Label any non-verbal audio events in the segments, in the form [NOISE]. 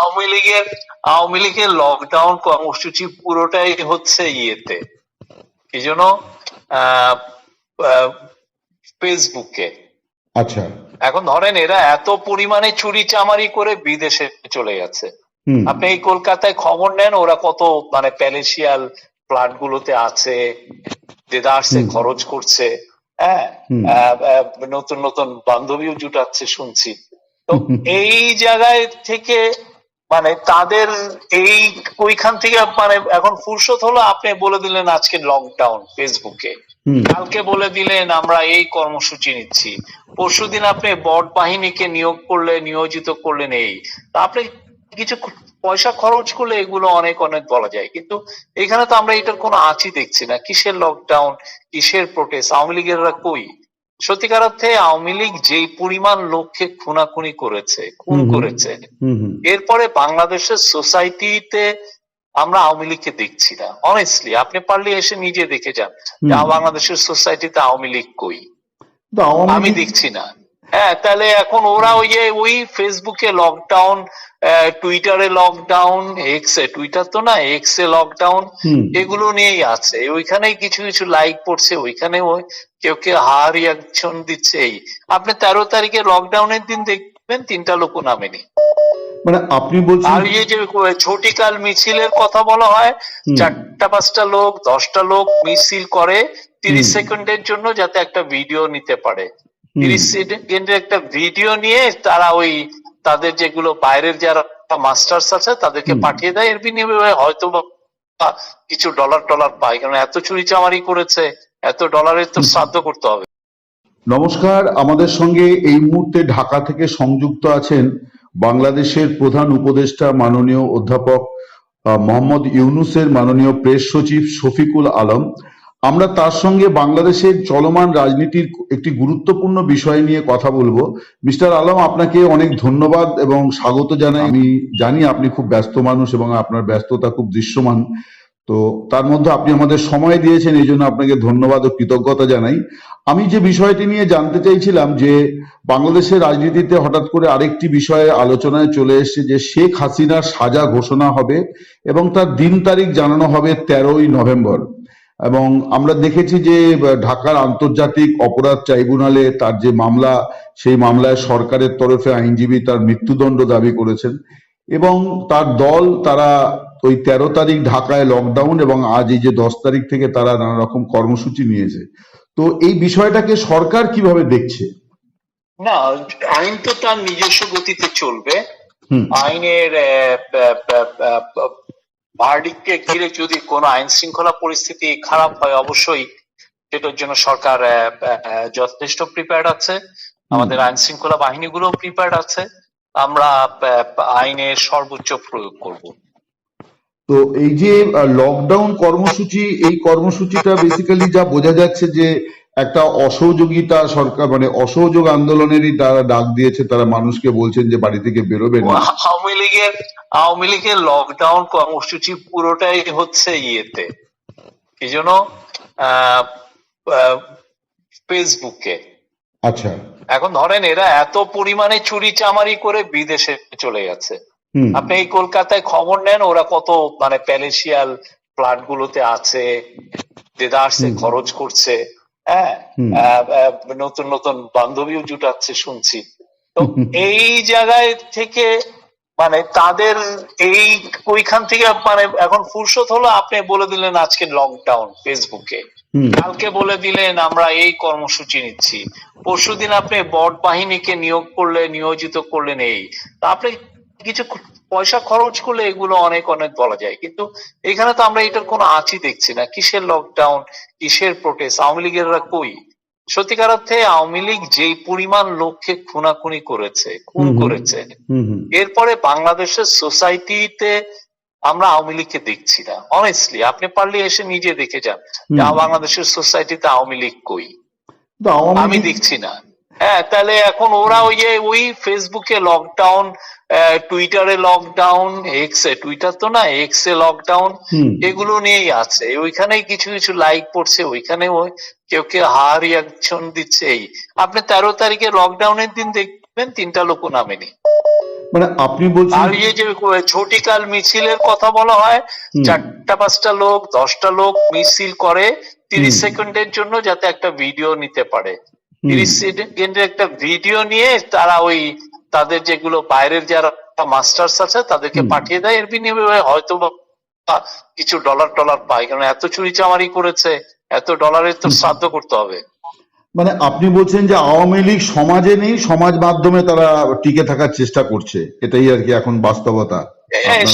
আওয়ামী লীগের আওয়ামী লীগের লকডাউন কর্মসূচি পুরোটাই হচ্ছে ইয়েতে। কি যেন ফেসবুকে আচ্ছা। এখন ধরেন এরা এত পরিমাণে চুরি চামারি করে বিদেশে চলে গেছে। আপনি এই কলকাতায় খবর নেন ওরা কত মানে প্যালেসিয়াল ফ্ল্যাট গুলোতে আছে দেদারসে। খরচ করছে। হ্যাঁ নতুন নতুন বান্ধবীও জুটাচ্ছে শুনছি। তো [LAUGHS] এই জায়গায় থেকে মানে তাদের এই ওইখান থেকে মানে এখন ফুরসত হলো আপনি বলে দিলেন আজকে লকডাউন ফেসবুকে কালকে বলে দিলেন আমরা এই কর্মসূচি নিচ্ছি। পরশুদিন আপনি বট বাহিনীকে নিয়োগ করলে নিয়োজিত করলেন এই। তা আপনি কিছু পয়সা খরচ করলে এগুলো অনেক অনেক বলা যায়। কিন্তু এখানে তো আমরা এটার কোনো আঁচই দেখছি না। কিসের লকডাউন কিসের প্রোটেস্ট আওয়ামী লীগেররা কই? সত্যিকার অর্থে আওয়ামী লীগ যেই পরিমাণ লোককে খুনাখুনি করেছে খুন। করেছে এরপরে বাংলাদেশের সোসাইটিতে আমরা আওয়ামী লীগকে দেখছি না। অনেস্টলি আপনি পারলে এসে নিজে দেখে যান বাংলাদেশের সোসাইটিতে আওয়ামী লীগ কই? আমি দেখছি না। হ্যাঁ তাহলে এখন ওরা ওই যে ওই ফেসবুকে লকডাউন টুইটারে লকডাউন এক্সে টুইটার তো না এক্সে লকডাউন এগুলো নিয়েই আছে। ওইখানেই কিছু কিছু লাইক পড়ছে ওইখানে ওই কেউ কেউ হার রিয়াকশন দিচ্ছে এই। আপনি তেরো তারিখে লকডাউনের দিন দেখবেন তিনটা লোকও নামেনি। মানে আপনি বলছেন আর এই যে ছোটিকাল মিছিলের কথা বলা হয় চারটা পাঁচটা লোক দশটা লোক মিছিল করে তিরিশ। সেকেন্ডের জন্য যাতে একটা ভিডিও নিতে পারে। তিরিশ সেকেন্ডের একটা ভিডিও নিয়ে তারা ওই তাদের যেগুলো বাইরের যারা মাস্টার্স আছে তাদেরকে পাঠিয়ে দেয়। এর বিনিময়ে হয়তো কিছু ডলার টলার পায়। কারণ এত চুরি চামারি করেছে এত ডলারের তো শ্রাদ্ধ করতে হবে। নমস্কার। আমাদের সঙ্গে এই মুহূর্তে ঢাকা থেকে সংযুক্ত আছেন বাংলাদেশের প্রধান উপদেষ্টা মাননীয় অধ্যাপক মোহাম্মদ ইউনুসের মাননীয় প্রেস সচিব শফিকুল আলম। আমরা তার সঙ্গে বাংলাদেশের চলমান রাজনীতির একটি গুরুত্বপূর্ণ বিষয় নিয়ে কথা বলব। মিস্টার আলম, আপনাকে অনেক ধন্যবাদ এবং স্বাগত জানাই। আমি জানি আপনি খুব ব্যস্ত মানুষ এবং আপনার ব্যস্ততা খুব দৃশ্যমান। তো তার মধ্যে আপনি আমাদের সময় দিয়েছেন, এই জন্য আপনাকে ধন্যবাদ ও কৃতজ্ঞতা জানাই। আমি যে বিষয়টি নিয়ে জানতে চাইছিলাম যে বাংলাদেশের রাজনীতিতে হঠাৎ করে আরেকটি বিষয়ে আলোচনায় চলে এসেছে যে শেখ হাসিনার সাজা ঘোষণা হবে এবং তার দিন তারিখ জানানো হবে তেরোই নভেম্বর। এবং আমরা দেখেছি যে ঢাকার আন্তর্জাতিক অপরাধ ট্রাইব্যুনালে তার যে মামলা সেই মামলায় সরকারের তরফে আইনজীবী তার মৃত্যুদণ্ড দাবি করেছেন এবং তার দল তারা ওই তেরো তারিখ ঢাকায় লকডাউন এবং আজ এই যে দশ তারিখ থেকে তারা নানা রকম কর্মসূচি নিয়েছে। তো এই বিষয়টাকে সরকার কীভাবে দেখছে? না আইন তো তার নিজস্ব গতিতে চলবে। আইনের ভার্ডিককে ঘিরে যদি কোনো আইন শৃঙ্খলা পরিস্থিতি খারাপ হয় অবশ্যই সেটার জন্য সরকার যথেষ্ট প্রিপেয়ার্ড আছে। আমাদের আইন শৃঙ্খলা বাহিনীগুলো প্রিপেয়ার্ড আছে। আমরা আইনের সর্বোচ্চ প্রয়োগ করব। তো এই যে লকডাউন কর্মসূচি এই কর্মসূচিটা বেসিক্যালি যা বোঝা যাচ্ছে যে একটা অসহযোগিতা সরকার মানে অসহযোগ আন্দোলনেরই তারা ডাক দিয়েছে তারা মানুষকে বলছেন যে বাড়ি থেকে বেরোবে না। আওয়ামী লীগের আওয়ামী লীগের লকডাউন কর্মসূচি পুরোটাই হচ্ছে ইয়েতে। কি আহ, ফেসবুকে আচ্ছা। এখন ধরেন এরা এত পরিমাণে চুরি চামারি করে বিদেশে চলে গেছে। আপনি এই কলকাতায় খবর নেন ওরা কত মানে প্যালেসিয়াল ফ্ল্যাট গুলোতে আছে দেদারসে খরচ করছে। হ্যাঁ নতুন নতুন বান্ধবীও জুটাচ্ছে শুনছি। তো এই জায়গায় থেকে মানে তাদের এই ওইখান থেকে মানে এখন ফুরসত হলো আপনি বলে দিলেন আজকে লকডাউন ফেসবুকে কালকে বলে দিলেন আমরা এই কর্মসূচি নিচ্ছি। পরশুদিন আপনি বট বাহিনীকে নিয়োগ করলে নিয়োজিত করলেন এই। আপনি কিছু পয়সা খরচ করলে এগুলো অনেক অনেক বলা যায়। কিন্তু এখানে তো আমরা এটার কোনো আঁচই দেখছি না। কিসের লকডাউন কিসের প্রোটেস্ট আওয়ামী লীগেররা কই? সত্যিকার অর্থে আওয়ামী লীগ যেই পরিমাণ লোককে খুনাখুনি করেছে খুন। করেছে এরপরে বাংলাদেশের সোসাইটিতে আমরা আওয়ামী লীগকে দেখছি না। অনেস্টলি আপনি পারলে এসে নিজে দেখে যান যে বাংলাদেশের সোসাইটিতে আওয়ামী লীগ কই? আমি দেখছি না। হ্যাঁ তাহলে এখন ওরা ওই যে ওই ফেসবুকে লকডাউন টুইটারে লকডাউন এক্সে টুইটার তো না এক্সে লকডাউন এগুলো নিয়েই আছে। ওইখানেই কিছু কিছু লাইক পড়ছে ওইখানে ওই কেউ কেউ হার রিয়াকশন দিচ্ছে এই। আপনি তেরো তারিখে লকডাউনের দিন দেখবেন তিনটা লোকও নামেনি। মানে আপনি বলছেন আর এই যে ঝটিকাল মিছিলের কথা বলা হয় চারটা পাঁচটা লোক দশটা লোক মিছিল করে তিরিশ সেকেন্ডের জন্য যাতে একটা ভিডিও নিতে পারে। তিরিশ সেকেন্ডের একটা ভিডিও নিয়ে তারা ওই তাদের যেগুলো বাইরের যারা মাস্টার্স আছে তাদেরকে পাঠিয়ে দেয়। এর বিনিময়ে হয়তো কিছু ডলার টলার পায়। কারণ এত চুরি চামারি করেছে এত ডলারের তো শ্রাদ্ধ করতে হবে। মানে আপনি বলছেন যে আওয়ামী লীগ সমাজে নেই সমাজ মাধ্যমে তারা টিকে থাকার চেষ্টা করছে। এটাই আর কি এখন বাস্তবতা হ্যাঁ,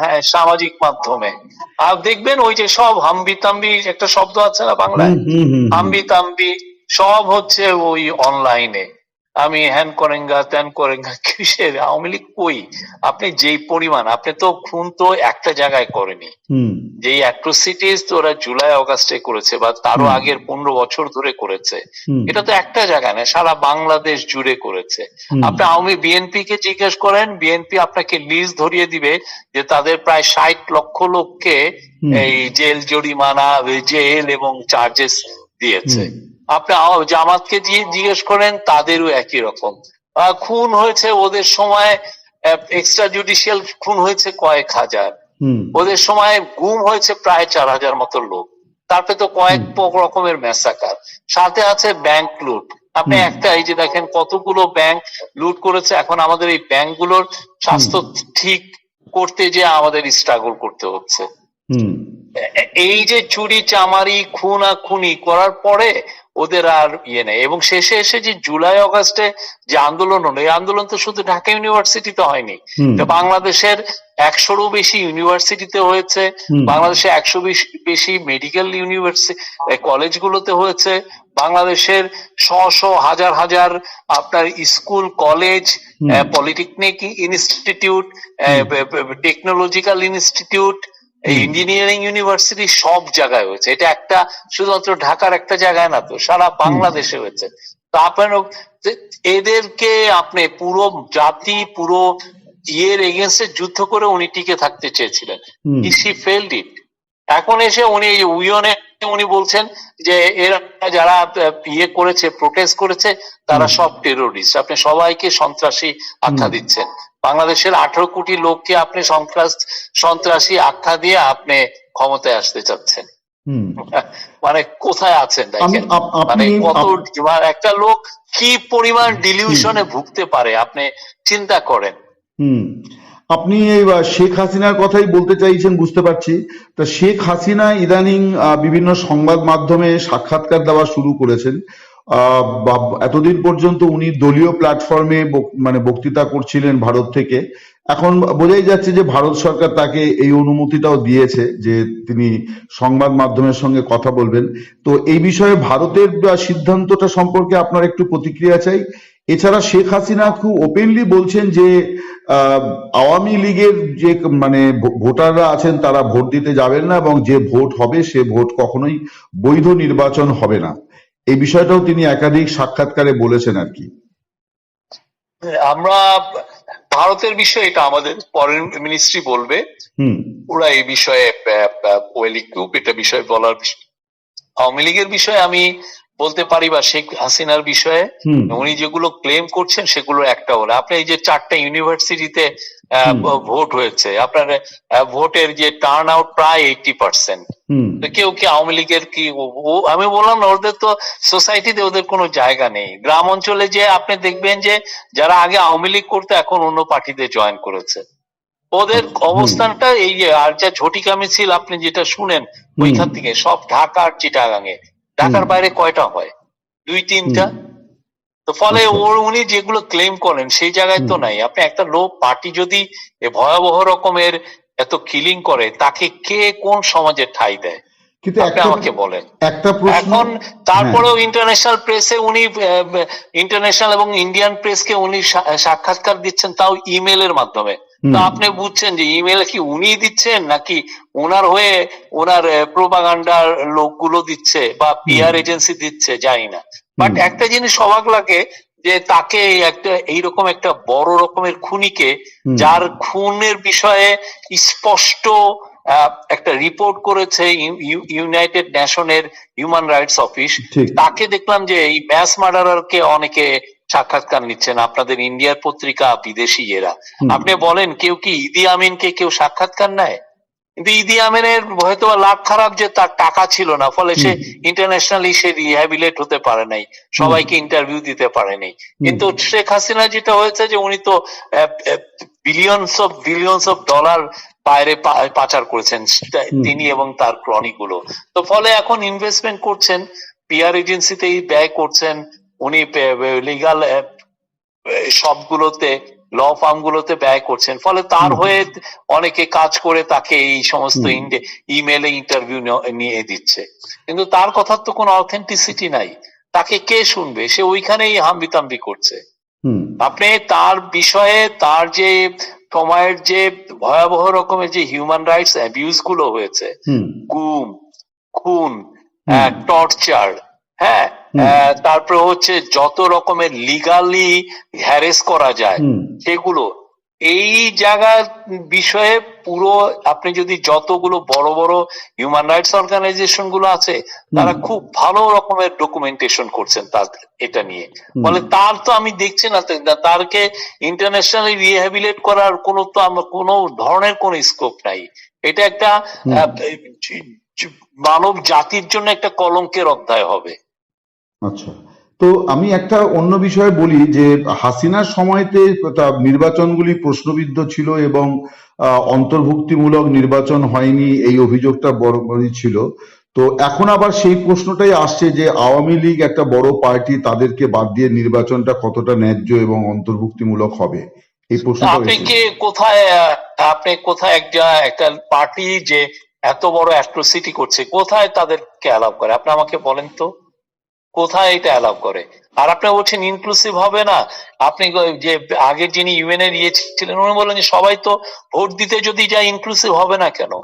হ্যাঁ সামাজিক মাধ্যমে। আর দেখবেন ওই যে সব হাম্বি তাম্বি একটা শব্দ আছে না বাংলায়? হুম, হুম, হুম, হুম। হাম্বি তাম্বি সব হচ্ছে ওই অনলাইনে আমি হ্যান করেঙ্গা ত্যান করেঙ্গা কিসের? আওয়ামী লীগ কই? আপনি যেই পরিমাণ আপনি তো খুন তো একটা জায়গায় করেনি। যেই অ্যাট্রোসিটিস তো ওরা জুলাই অগাস্টে করেছে বা তারও আগের পনেরো বছর ধরে করেছে এটা তো একটা জায়গায় না সারা বাংলাদেশ জুড়ে করেছে। আপনি আওয়ামী বিএনপি কে জিজ্ঞেস করেন বিএনপি আপনাকে লিস্ট ধরিয়ে দিবে যে তাদের প্রায় ষাট লক্ষ লোককে এই জেল জরিমানা জেল এবং চার্জেস দিয়েছে। আপনি জামাতকে জিজ্ঞেস করেন তাদেরও একই রকম। খুন হয়েছে ওদের সময় এক্সট্রা জুডিশিয়াল খুন হয়েছে কয়েক হাজার। ওদের সময় গুম হয়েছে প্রায় চার হাজার মতো লোক। তারপরে তো কয়েক রকমের মেসাকার সাথে আছে ব্যাংক লুট। আপনি একটা এই যে দেখেন কতগুলো ব্যাংক লুট করেছে। এখন আমাদের এই ব্যাংকগুলোর স্বাস্থ্য ঠিক করতে যে আমাদের স্ট্রাগল করতে হচ্ছে। এই যে চুরি চামারি খুনা খুনি করার পরে ওদের আর ইয়ে নেই। এবং শেষে এসে যে জুলাই অগাস্টে যে আন্দোলন হলো এই আন্দোলন তো শুধু ঢাকা ইউনিভার্সিটিতে হয়নি। বাংলাদেশের একশোরও বেশি ইউনিভার্সিটিতে হয়েছে বাংলাদেশে একশো বেশি মেডিকেল ইউনিভার্সিটি কলেজগুলোতে হয়েছে বাংলাদেশের শ শ হাজার হাজার আপনার school college polytechnic institute technological institute engineering university সব জায়গায় হয়েছে। এটা একটা শুধুমাত্র ঢাকার একটা জায়গায় না তো সারা বাংলাদেশে হয়েছে। তো আপনার এদেরকে আপনি পুরো জাতি পুরো ইয়ের এগেনস্টে যুদ্ধ করে উনি টিকে থাকতে চেয়েছিলেন। সি ফেলড ইট এখন এসে উনি উইয়নে উনি বলছেন যে এরা যারা ইয়ে করেছে প্রোটেস্ট করেছে তারা সব টেরোরিস্ট আপনি সবাইকে সন্ত্রাসী আখ্যা দিচ্ছেন। বাংলাদেশের আঠারো কোটি লোককে আপনি সন্ত্রাস সন্ত্রাসী আখ্যা দিয়ে আপনি ক্ষমতায় আসতে চাচ্ছেন। [LAUGHS] মানে কোথায় আছেন দেখেন? মানে কত একটা লোক কি পরিমাণ ডিলিউশনে ভুগতে পারে আপনি চিন্তা করেন। হুম। আপনি এই শেখ হাসিনার কথাই বলতে চাইছেন বুঝতে পারছি। তা শেখ হাসিনা ইদানিং বিভিন্ন সংবাদ মাধ্যমে সাক্ষাৎকার দেওয়া শুরু করেছেন। এতদিন পর্যন্ত উনি দলীয় প্ল্যাটফর্মে মানে বক্তৃতা করছিলেন ভারত থেকে। এখন বোঝাই যাচ্ছে যে ভারত সরকার তাকে এই অনুমতিটাও দিয়েছে যে তিনি সংবাদ মাধ্যমের সঙ্গে কথা বলবেন। তো এই বিষয়ে ভারতের সিদ্ধান্তটা সম্পর্কে আপনার একটু প্রতিক্রিয়া চাই। এছাড়া শেখ হাসিনা খুব ওপেনলি বলছেন যে আওয়ামী লীগের যে মানে ভোটাররা আছেন তারা ভোট দিতে যাবেন না এবং যে ভোট হবে সে ভোট কখনোই বৈধ নির্বাচন হবে না। এই বিষয়টাও তিনি একাধিক সাক্ষাৎকারে বলেছেন আর কি। আমরা ভারতের বিষয়ে এটা আমাদের ফরেন মিনিস্ট্রি বলবে। হুম। ওরা এই বিষয়ে ওয়েল ইকুইপ এটা বিষয়ে বলার বিষয়। আওয়ামী লীগের বিষয়ে আমি বলতে পারি বা শেখ হাসিনার বিষয়ে উনি যেগুলো ক্লেম করছেন সেগুলো একটা হলো। আপনি এই যে চারটা ইউনিভার্সিটিতে ভোট হয়েছে আপনার ভোটের যে টার্ন আউট প্রায় এইটি পার্সেন্ট কেউ কি আওয়ামী লীগের কি আমি বললাম না ওদের তো সোসাইটিতে ওদের কোনো জায়গা নেই। গ্রাম অঞ্চলে যে আপনি দেখবেন যে যারা আগে আওয়ামী লীগ করতো এখন অন্য পার্টিতে জয়েন করেছে। ওদের অবস্থানটা এই যে আর যা ঝটিকা মিছিল আপনি যেটা শুনেন ওইখান থেকে সব ঢাকা আর চিটাগাঙে। ঢাকার বাইরে কয়টা হয়? দুই তিনটা? তো ফলে আচ্ছা। ওর উনি যেগুলো ক্লেম করেন সেই জায়গায় তো নাই। আপনি একটা লোক পার্টি যদি ভয়াবহ রকমের এত কিলিং করে তাকে কে কোন সমাজে ঠাই দেয়? কিন্তু আমাকে বলেন। একটা প্রশ্ন এখন তারপরেও ইন্টারন্যাশনাল প্রেসে উনি ইন্টারন্যাশনাল এবং ইন্ডিয়ান প্রেসকে উনি সাক্ষাৎকার দিচ্ছেন তাও ইমেলের মাধ্যমে। তো আপনি বুঝছেন যে ইমেল কি উনি দিচ্ছেন নাকি ওনার হয়ে ওনার প্রোপাগান্ডার লোকগুলো দিচ্ছে বা পিআর এজেন্সি দিচ্ছে জানি না। বাট একটা জিনিস অবাক লাগে যে তাকে একটা এইরকম একটা বড় রকমের খুনিকে যার খুনের বিষয়ে স্পষ্ট একটা রিপোর্ট করেছে ইউনাইটেড নেশনের হিউম্যান রাইটস অফিস তাকে দেখলাম যে এই ম্যাস মার্ডারকে অনেকে সাক্ষাৎকার নিচ্ছেন আপনাদের ইন্ডিয়ার পত্রিকা বিদেশি এরা। আপনি বলেন কেউ কি ইদি আমিনকে কেউ সাক্ষাৎকার নেয়? কিন্তু ইদি আমিনের হয়তো লাখ খারাপ যে তার টাকা ছিল না ফলে সে ইন্টারন্যাশনালি সে রিহ্যাবিলেট হতে পারে নাই সবাইকে ইন্টারভিউ দিতে পারে নাই। কিন্তু শেখ হাসিনা যেটা হয়েছে যে উনি তো billions of billions of dollar বাইরে পাচার করেছেন তিনি এবং তার ক্রনিকগুলো। তো ফলে এখন ইনভেস্টমেন্ট করছেন পিআর এজেন্সিতেই ব্যয় করছেন উনি লিগাল সবগুলোতে ল ফার্ম গুলোতে ব্যয় করছেন। ফলে তার হয়ে অনেকে কাজ করে তাকে এই সমস্ত। ইমেলে ইন্টারভিউ নিয়ে দিচ্ছে। কিন্তু তার কথার তো কোনো অথেন্টিসিটি নাই। তাকে কে শুনবে? সে ওইখানেই হাম্বিতাম্বি করছে। আপনি তার বিষয়ে তার যে সময়ের যে ভয়াবহ রকমের যে হিউম্যান রাইটস অ্যাবিউজগুলো হয়েছে গুম খুন। টর্চার হ্যাঁ তারপরে হচ্ছে যত রকমের লিগালি হ্যারেস করা যায় সেগুলো। এই জায়গার বিষয়ে পুরো আপনি যদি যতগুলো বড় বড় হিউম্যান রাইটস অর্গানাইজেশনগুলো আছে তারা খুব ভালো রকমের ডকুমেন্টেশন করছেন তার এটা নিয়ে। বলে তার তো আমি দেখছি না তারকে ইন্টারন্যাশনালি রিহ্যাবিলেট করার কোনো তো আমার কোনো ধরনের কোনো স্কোপ নাই। এটা একটা মানব জাতির জন্য একটা কলঙ্কের অধ্যায় হবে। আচ্ছা। তো আমি একটা অন্য বিষয়ে বলি যে হাসিনার সময়তে নির্বাচনগুলি প্রশ্নবিদ্ধ ছিল এবং অন্তর্ভুক্তিমূলক নির্বাচন হয়নি এই অভিযোগটা বড়ই ছিল। তো এখন আবার সেই প্রশ্নটাই আসছে যে আওয়ামী লীগ একটা বড় পার্টি তাদেরকে বাদ দিয়ে নির্বাচনটা কতটা ন্যায্য এবং অন্তর্ভুক্তিমূলক হবে? এই প্রশ্নটা আপনি কি কোথায় আপনি কোথায় একটা একটা পার্টি যে এত বড় অ্যাট্রোসিটি করছে কোথায় তাদেরকে অ্যালাউ করে? আপনি আমাকে বলেন তো। কোথায় এটা অ্যালাউ করে? আর আপনি বলছেন ইনক্লুসিভ হবে না। আপনি যে আগের যিনি ইউএন এর ইয়ে ছিলেন উনি বললেন যে সবাই তো ভোট দিতে যদি যায় ইনক্লুসিভ হবে না কেন?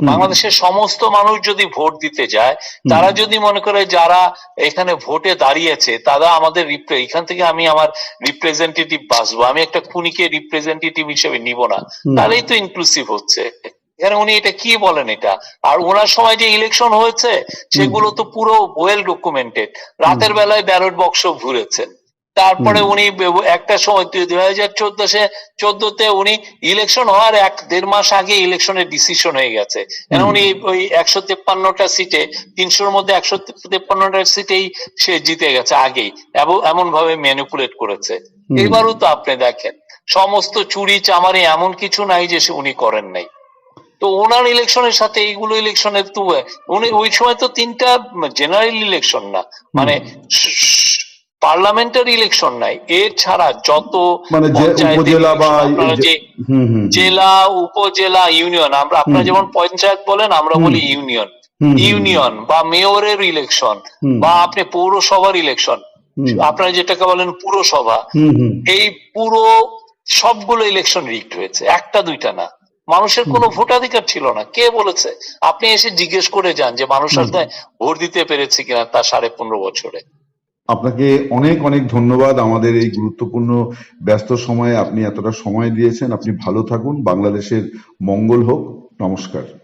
বাংলাদেশের সমস্ত মানুষ যদি ভোট দিতে যায় তারা যদি মনে করে যারা এখানে ভোটে দাঁড়িয়েছে তারা আমাদের এখান থেকে আমি আমার রিপ্রেজেন্টেটিভ বাসবো আমি একটা খুনিকে রিপ্রেজেন্টেটিভ হিসেবে নিব না। তাহলেই তো ইনক্লুসিভ হচ্ছে। এখানে উনি এটা কি বলেন এটা? আর ওনার সময় যে ইলেকশন হয়েছে সেগুলো তো পুরো ওয়েল ডকুমেন্টেড রাতের বেলায় ব্যালট বক্স ঘুরেছেন তারপরে উনি একটা সময় দুই হাজার চোদ্দশে চোদ্দতে উনি ইলেকশন হওয়ার এক দেড় মাস আগে ইলেকশনের ডিসিশন হয়ে গেছে। কেন উনি ওই একশো তেপ্পান্নটা সিটে তিনশোর মধ্যে একশো তেপ্পান্নটা সিটেই সে জিতে গেছে আগেই এবং এমন ভাবে ম্যানিপুলেট করেছে এবারও তো আপনি দেখেন সমস্ত চুরি চামারি এমন কিছু নাই যে সে উনি করেন নাই। তো ওনার ইলেকশনের সাথে এইগুলো ইলেকশনের তো উনি ওই সময় তো তিনটা জেনারেল ইলেকশন না মানে পার্লামেন্টারি ইলেকশন নাই এর ছাড়া যত মানে জেলা উপজেলা ইউনিয়ন আমরা আপনারা যেমন পঞ্চায়েত বলেন আমরা বলি ইউনিয়ন ইউনিয়ন বা মেয়রের ইলেকশন বা আপনি পৌরসভার ইলেকশন। আপনারা যেটাকে বলেন পুরসভা। এই পুরো সবগুলো ইলেকশন রিক্ট হয়েছে একটা দুইটা না। মানুষের কোনো ভোটাধিকার ছিল না। কে বলেছে? আপনি এসে জিজ্ঞেস করে যান যে মানুষ। আসলে ভোট দিতে পেরেছে কিনা তার সাড়ে পনেরো বছরে। আপনাকে অনেক অনেক ধন্যবাদ। আমাদের এই গুরুত্বপূর্ণ ব্যস্ত সময়ে আপনি এতটা সময় দিয়েছেন। আপনি ভালো থাকুন। বাংলাদেশের মঙ্গল হোক। নমস্কার।